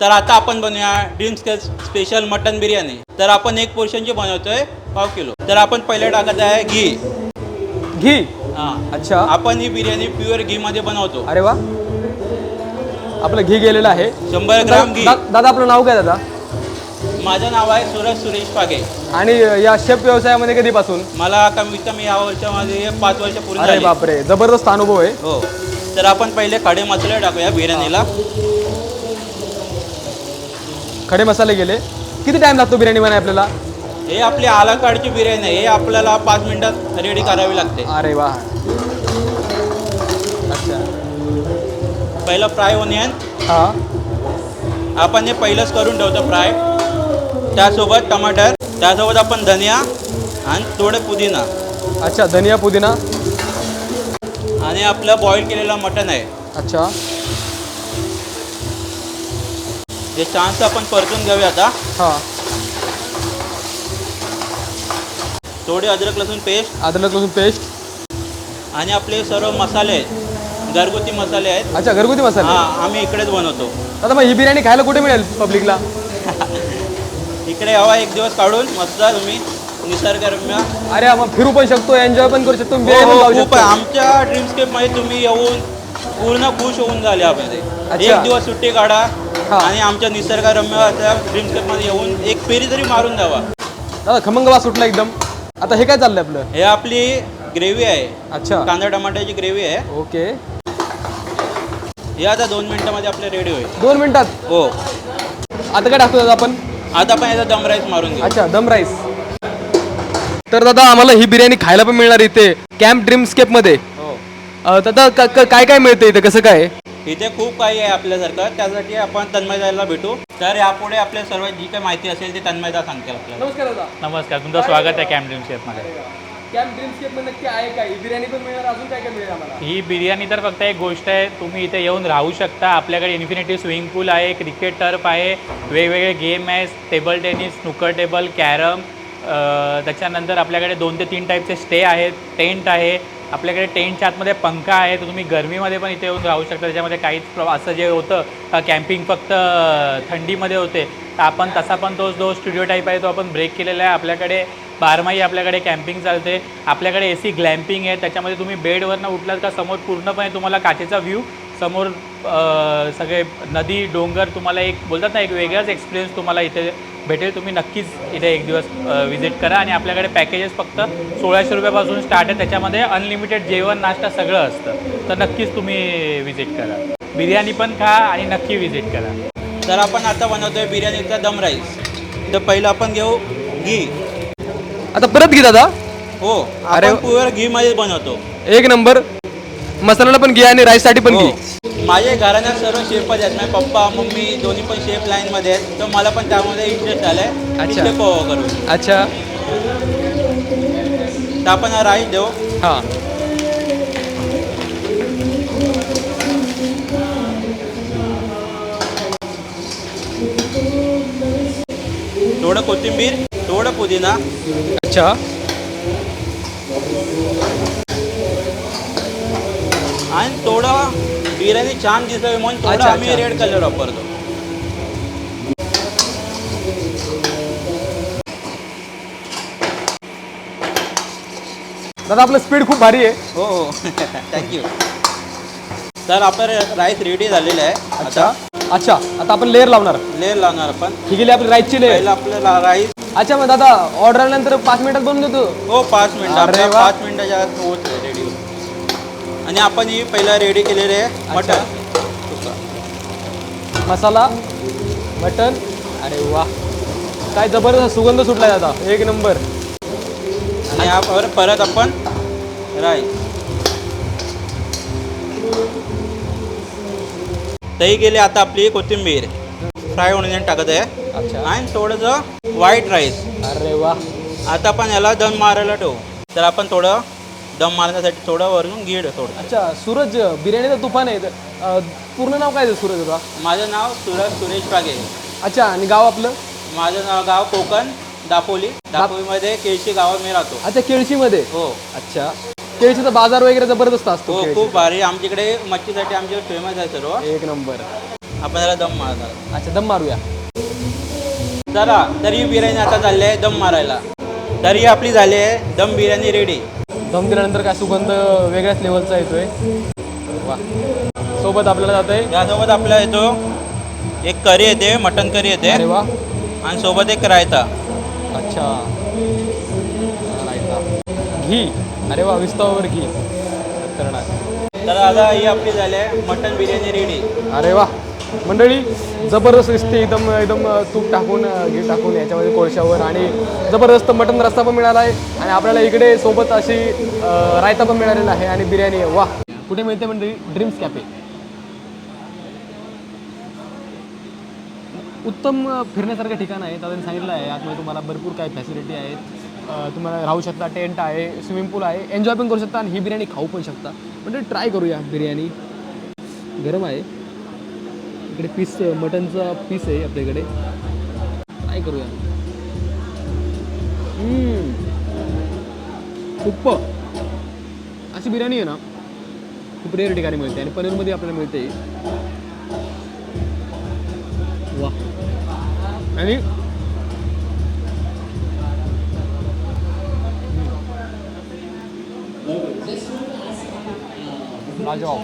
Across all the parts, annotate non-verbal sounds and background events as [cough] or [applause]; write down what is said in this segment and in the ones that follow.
तर आता आपण बनवूया ड्रीम्स स्पेशल मटन बिर्याणी. तर आपण एक पोर्शनची बनवतोय पाव किलो. तर आपण पहिले टाकत आहे घी. घी? हा. अच्छा. आपण ही बिर्याणी प्युअर घी मध्ये बनवतो. अरे वा. आपलं घी गेलेलं आहे. शंभर ग्राम घी. दा- दादा आपलं नाव काय दादा? माझं नाव आहे सुरज सुरेश पागे. आणि या शेफ व्यवसायामध्ये कधीपासून? मला कमीत कमी या वर्षामध्ये पाच वर्ष पूर्ण अरे झाली. बापरे. जबरदस्त अनुभव आहे. हो. तर आपण पहिले खडे मसाले टाकूया बिर्याणीला. खडे मसाले गेले. किती टाइम लागतो बिर्याणी बनाय आपल्याला? हे आपली आला कार्डची बिर्याणी आहे. हे आपल्याला पाच मिनिटात रेडी करावी लागते. अरे वा. अच्छा. पहिलं फ्राय ओनियन हा. आपण हे पहिलंच करून ठेवतो फ्राय. त्यासोबत टमाटर त्यासोबत आपण धनिया आणि थोडं पुदिना. अच्छा धनिया पुदिना. आणि आपलं बॉईल केलेलं मटण आहे. अच्छा. हे छानसं आपण परतून घेऊया आता. हा. थोडे अद्रक लसूण पेस्ट अद्रक लसूण पेस्ट आणि आपले सर्व मसाले आहेत. घरगुती मसाले आहेत. अच्छा घरगुती मसाले हा आम्ही इकडेच बनवतो. दादा मग ही बिर्याणी खायला कुठे मिळेल पब्लिकला [laughs] इकडे हवा एक दिवस काढून. मस्त तुम्ही. निसर्गरम्य. अरे मग फिरू पण शकतो एन्जॉय पण करू शकतो हो, बिर्याणी पण हो, खाऊ खूप आहे. शकतो आमच्या ड्रीमस्केपमध्ये तुम्ही येऊन पूर्ण खुश होऊन झाले अच्छा. एक दिवस सुट्टी काढा. हा. आणि आमच्या निसर्गरम्य अशा ड्रीमस्केपमध्ये येऊन एक फेरी तरी मारून द्यावा. दादा खमंग वास सुटला एकदम. आता हे काय चाललंय आपलं? हे आपली ग्रेव्ही आहे. अच्छा. कांदा टमाट्याची ग्रेव्ही आहे. ओके. हे आता दोन मिनिटामध्ये आपले रेडी होईल. दोन मिनिटात? हो. आता काय टाकतो दादा आपण? आता आपण याचा दम राईस मारून घेऊ. अच्छा दम राईस तर दादा आम्हाला ही बिर्याणी खायला पण मिळणार इथे कॅम्प ड्रीमस्केपमध्ये. हो. अं, दादा क- क- काय काय मिळतं इथे? कसं काय? इथे खूप काही आहे आपल्यासारखं. त्यासाठी आपण तन्मयदाला भेटू. तर यापुढे आपल्या सर्व जी काही माहिती असेल ती तन्मयदा सांगते आपल्याला. नमस्कार दादा. नमस्कार तुमचं स्वागत आहे कॅम्प ड्रीम शेफमध्ये कॅम्प ड्रीमस्केपमध्ये नक्की आहे काय? बिर्याणी पण मिळणार अजून काय काय मिळेल आम्हाला? ही बिर्याणी तर फक्त एक गोष्ट आहे तुम्ही इथे येऊन राहू शकता. आपल्याकडे इन्फिनिटी स्विमिंग पूल आहे क्रिकेट टर्फ आहे वेगवेगळे गेम आहे table tennis snooker table carrom त्याच्यानंतर आपल्याकडे दोन ते तीन टाईपचे स्टे आहेत टेंट आहे आपल्याकडे टेंटच्या आतमध्ये पंखा आहे तर तुम्ही गरमीमध्ये पण इथे येऊन राहू शकता. त्याच्यामध्ये काहीच प्र- असं जे होतं कॅम्पिंग फक्त थंडीमध्ये होते. तर आपण तसा पण तो जो स्टुडिओ टाईप आहे तो आपण ब्रेक केलेला आहे. आपल्याकडे बारमाही आपल्याकडे कॅम्पिंग चालते. आपल्याकडे ए सी ग्लॅम्पिंग आहे. त्याच्यामध्ये तुम्ही बेडवरनं उठलात का समोर पूर्णपणे तुम्हाला काचेचा व्ह्यू समोर सगळे नदी डोंगर तुम्हाला एक बोलतात ना एक वेगळाच एक्सपिरियन्स तुम्हाला इथे भेटेल. तुम्ही नक्कीच इथे एक दिवस विजिट करा. आणि आपल्याकडे पॅकेजेस फक्त सोळाशे रुपयापासून स्टार्ट आहे. त्याच्यामध्ये अनलिमिटेड जेवण नाश्ता सगळं असतं. तर नक्कीच तुम्ही विजिट करा. बिर्याणी पण खा आणि नक्की विजिट करा. तर आपण आता बनवतोय बिर्याणीचा दम राईस. तर पहिलं आपण घेऊ घी. आता परत घे दादा? हो अरे- प्युअर घी मध्ये बनवतो. एक नंबर. मसाल्याला पण घे आणि राईससाठी पण हो. घे. माझे घराण्यात सर्व शेफच आहेत. माझे पप्पा मम्मी दोन्ही पण शेफ लाईन मध्ये आहेत. तर मला पण त्यामध्ये इंटरेस्ट आलाय. अच्छा. शेफ व्हावं अच्छा. तर आपण हा राईस देऊ. हा. थोडं कोथिंबीर थोडं पुदिना. अच्छा. आणि थोडं बिर्याणी छान दिसावी म्हणून थोडं अच्छा, आम्ही अच्छा. रेड कलर वापरतो दादा आपलं स्पीड खूप भारी आहे हो हो थँक्यू तर आपलं राईस रेडी झालेलं आहे अच्छा आता अच्छा आता आपण लेअर लावणार लेअर लावणार आपण ही गेली आपली राईसची लेअर पहिलं आपल्याला राईस अच्छा मग दादा ऑर्डर आल्यानंतर पाच मिनिटात बनवून देतो हो पाच मिनिटं अरे आपल्या वा. पाच मिनिटाच्या आत होत आणि आपण ही पहिला रेडी केलेले आहे मटन मसाला मटन अरे वा. काय जबरदस्त सुगंध सुटलाय दादा एक नंबर. आणि यावर परत आपण राईस. दही गेले आता आपली कोथिंबीर. फ्राय ओनियन टाकत आहे. अच्छा. आणि थोडंसं व्हाईट राईस अरे वा. आता आपण याला दम मारायला ठेवू. तर आपण थोडं दम मारण्यासाठी थोडं वरून गीड थोडं अच्छा सूरज बिर्याणीचा तुफान आहे. अं, पूर्ण नाव काय आहे सूरज दादा माझं नाव सुरज सुरेश पागे अच्छा आणि गाव आपलं? माझं नाव गाव कोकण दापोली. दापोलीमध्ये केळशी गावात मी राहतो. अच्छा केळशीमध्ये? हो. अच्छा. केळशीचा बाजार वगैरे जबरदस्त असतो हो केळशी. खूप भारी. आमच्याकडे मच्छीसाठी आमच्याकडे फेमस आहे सर्व. एक नंबर. आपण त्याला दम मारणार. अच्छा दम मारूया. चला तर बिर्याणी आता चालली आहे दम मारायला. तर ही आपली झाली आहे दम बिर्याणी रेडी दम दिल्यानंतर काय सुगंध वेगळ्याच लेवलचा येतोय. वा. सोबत आपल्याला जातोय त्यासोबत आपल्याला येतो. एक करी येते मटन करी येते. अरे वा. आणि सोबत एक रायता. अच्छा. रायता. घी. अरे वा विस्तावर घी. करणार तर आता ही आपली झाली आहे मटन बिर्याणी रेडी अरे वा. मंडळी जबरदस्त एकदम एकदम तूप टाकून घे टाकून याच्यामध्ये कोळशावर आणि जबरदस्त मटन रस्ता पण मिळाला आहे. आणि आपल्याला इकडे सोबत अशी रायता पण मिळालेला आहे आणि बिर्याणी वा कुठे मिळते मंडळी? Dreams Cafe. उत्तम फिरण्यासारखं ठिकाण आहे. त्यांनी सांगितलं आहे आतमध्ये तुम्हाला भरपूर काही फॅसिलिटी आहेत. तुम्हाला राहू शकता टेंट आहे स्विमिंग पूल आहे. एन्जॉय पण करू शकता आणि ही बिर्याणी खाऊ पण शकता. म्हणजे ट्राय करूया बिर्याणी. गरम आहे. इकडे पीस मटनचा पीस आहे आपल्याकडे. काय करूया? खूप अशी बिर्याणी आहे ना खूप रेअर ठिकाणी मिळते आणि पनीरमध्ये आपल्याला मिळते. वा आणि? लाजवाब.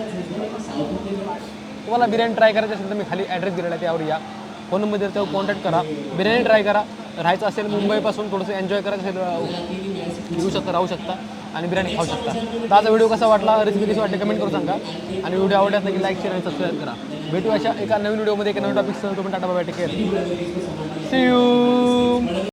तुम्हाला बिर्याणी ट्राय करायची असेल तर मी खाली ॲड्रेस दिलेला आहे त्यावर या. फोन नंबर त्यावर कॉन्टॅक्ट करा. बिर्याणी ट्राय करा. राहायचं असेल मुंबईपासून थोडंसं एन्जॉय करायचं असेल येऊ शकता राहू शकता आणि बिर्याणी खाऊ शकता. तर आजचा व्हिडिओ कसा वाटला रेसिपी कशी वाटते कमेंट करू सांगा. आणि व्हिडिओ आवडला की लाईक शेअर आणि सबस्क्राईब करा. भेटू अशा एका नवीन व्हिडिओमध्ये एका नवीन टॉपिकसह तुम्ही tata bye take care see you